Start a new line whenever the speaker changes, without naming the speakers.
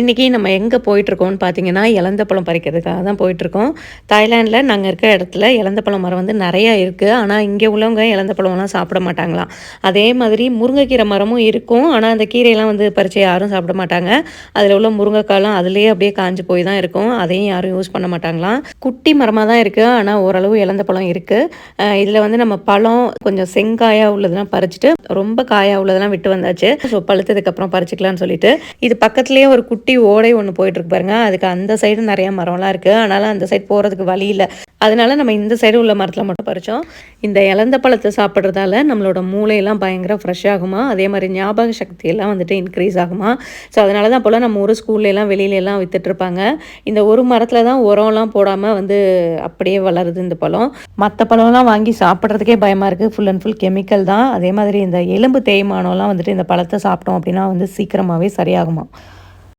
இன்றைக்கி நம்ம எங்கே போயிட்டுருக்கோம்னு பார்த்தீங்கன்னா இலந்த பழம் பறிக்கிறதுக்காக தான் போயிட்டுருக்கோம். தாய்லாண்டில் நாங்கள் இருக்கிற இடத்துல இலந்த பழம் மரம் வந்து நிறையா இருக்குது ஆனால் இங்கே உள்ளவங்க இலந்த பழம்லாம் சாப்பிட மாட்டாங்களாம். அதே மாதிரி முருங்கைக்கீரை மரமும் இருக்கும். ஆனால் அந்த கீரையெல்லாம் வந்து பறித்து யாரும் சாப்பிட மாட்டாங்க. அதில் உள்ள முருங்கைக்காலாம் அதுலேயே அப்படியே காஞ்சு போய் தான் இருக்கும். அதையும் யாரும் யூஸ் பண்ண மாட்டாங்களாம். குட்டி மரமாக தான் இருக்குது ஆனால் ஓரளவு இலந்த பழம் இருக்குது இதில் வந்து நம்ம பழம் கொஞ்சம் செங்காயாக உள்ளதெல்லாம் பறிச்சுட்டு ரொம்ப காயாக உள்ளதெல்லாம் விட்டு வந்தாச்சு. ஸோ பழுத்ததுக்கப்புறம் பறிச்சிக்கலாம்னு சொல்லிட்டு இது பக்கத்துலேயே ஒரு குட்டி குட்டி ஓடை ஒன்று போயிட்டுருக்கு பாருங்க. அதுக்கு அந்த சைடு நிறைய மரம்லாம் இருக்குது அதனால் அந்த சைடு போகிறதுக்கு வழி இல்லை. அதனால நம்ம இந்த சைடு உள்ள மரத்தில் மட்டும் பறித்தோம் இந்த இலந்த பழத்தை சாப்பிட்றதால நம்மளோட மூளையெல்லாம் பயங்கர ஃப்ரெஷ் ஆகுமா? அதே மாதிரி ஞாபக சக்தியெல்லாம் வந்துட்டு இன்க்ரீஸ் ஆகுமா? ஸோ அதனால தான் போல் நம்ம ஒரு ஸ்கூல்லலாம் வெளியிலலாம் எல்லாம் வித்துட்ருப்பாங்க இந்த ஒரு மரத்தில் தான் உரம்லாம் போடாமல் வந்து அப்படியே வளருது இந்த பழம். மற்ற பழம்லாம் வாங்கி சாப்பிட்றதுக்கே பயமாக இருக்குது ஃபுல் அண்ட் ஃபுல் கெமிக்கல் தான். அதே மாதிரி இந்த எலும்பு தேய்மானம்லாம் வந்துட்டு இந்த பழத்தை சாப்பிட்டோம் அப்படின்னா வந்து சீக்கிரமாகவே சரியாகுமா?